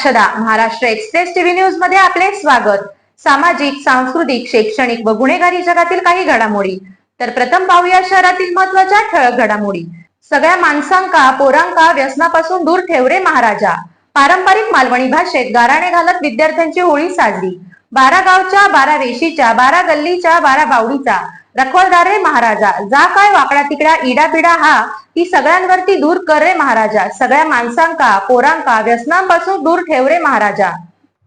साक्षदा Maharashtra express TV न्यूजमध्ये आपले स्वागत. सामाजिक सांस्कृतिक शैक्षणिक व गुन्हेगारी जगातील काही घडामोडी. तर प्रथम पाहूया शहरातील महत्त्वाच्या ठळक घडामोडी. सगळ्या माणसांका पोरांका व्यसनापासून दूर ठेवरे महाराजा. पारंपरिक मालवणी भाषेत गाराणे घालत विद्यार्थ्यांची होळी साजरी. बारा गावच्या बारा रेशीच्या बारा गल्लीच्या बारा बावडीचा रखवलदार रे महाराजा. जा काय वाकडा तिकडा इडा पिडा हा ती सगळ्यांवरती दूर कर रे महाराजा. सगळ्या माणसांका पोरांका व्यसनांपासून दूर ठेव रे महाराजा.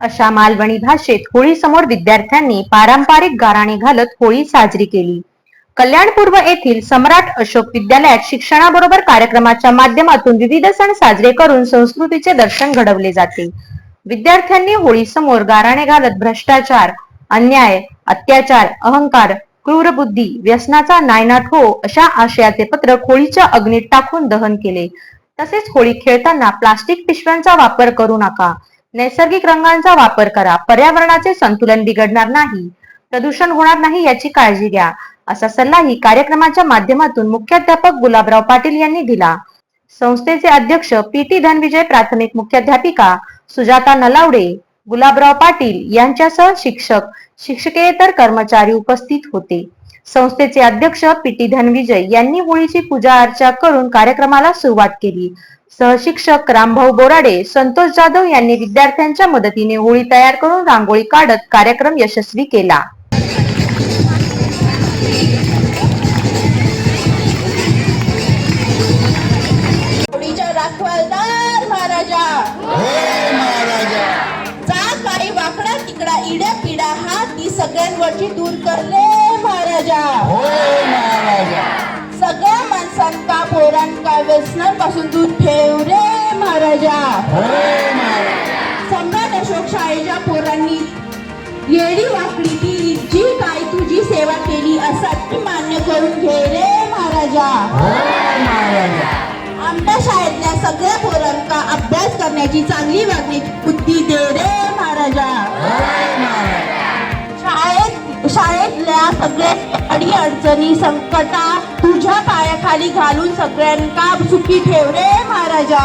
अशा मालवणी भाषेत होळी समोर विद्यार्थ्यांनी पारंपरिक गाराणे घालत होळी साजरी केली. कल्याणपूर्व येथील सम्राट अशोक विद्यालयात शिक्षणाबरोबर कार्यक्रमाच्या माध्यमातून विविध सण साजरे करून संस्कृतीचे दर्शन घडवले जाते. विद्यार्थ्यांनी होळी समोर गाराणे घालत भ्रष्टाचार अन्याय अत्याचार अहंकार क्रूरबुद्धी व्यसनाचा नायनाट हो अशा आशयाचे पत्र होळीच्या अग्नीत टाकून दहन केले. तसेच होळी खेळताना प्लास्टिक पिशव्यांचा वापर करू नका. नैसर्गिक रंगांचा वापर करा. पर्यावरणाचे संतुलन बिघडणार नाही. प्रदूषण होणार नाही याची काळजी घ्या. असा सल्लाही कार्यक्रमाच्या माध्यमातून मुख्याध्यापक गुलाबराव पाटील यांनी दिला. संस्थेचे अध्यक्ष पी टी धनविजय प्राथमिक मुख्याध्यापिका सुजाता नलावडे गुलाबराव पाटील यांच्यासह शिक्षक शिक्षकेतर कर्मचारी उपस्थित होते. संस्थेचे अध्यक्ष पी टी धनविजय यांनी होळीची पूजा अर्चा करून कार्यक्रमाला सुरुवात केली. सहशिक्षक रामभाऊ बोराडे संतोष जाधव यांनी विद्यार्थ्यांच्या मदतीने होळी तयार करून रांगोळी काढत कार्यक्रम यशस्वी केला. सगळ्यांवरची दूर करले महाराजा. होय महाराजा. सगळ्या माणसांका पोरांका व्यसनांपासून दूर ठेव रे महाराजा. महाराजा. सम्राट अशोक शाळेच्या पोरांनी येडी वाकडी ती जी काय तुझी सेवा केली असा ती मान्य करून घे रे महाराजा. महाराजा. आमच्या शाळेतल्या सगळ्या पोरांका अभ्यास करण्याची चांगली वागण्याची बुद्धी दे रे महाराजा. महाराजा सगळ्या अडी अडचणी संकटा तुझ्या पायाखाली घालून सगळ्यांका सुखी ठेव रे महाराजा.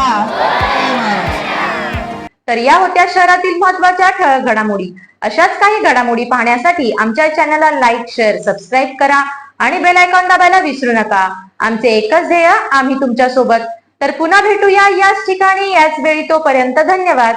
तर या होत्या शहरातील महत्त्वाच्या ठळक घडामोडी. अशाच काही घडामोडी पाहण्यासाठी आमच्या चॅनलला लाईक शेअर सबस्क्राईब करा आणि बेल आयकॉन दाबायला विसरू नका. आमचे एकच ध्येय आम्ही तुमच्यासोबत तर पुन्हा भेटूया याच ठिकाणी याच वेळी तोपर्यंत धन्यवाद.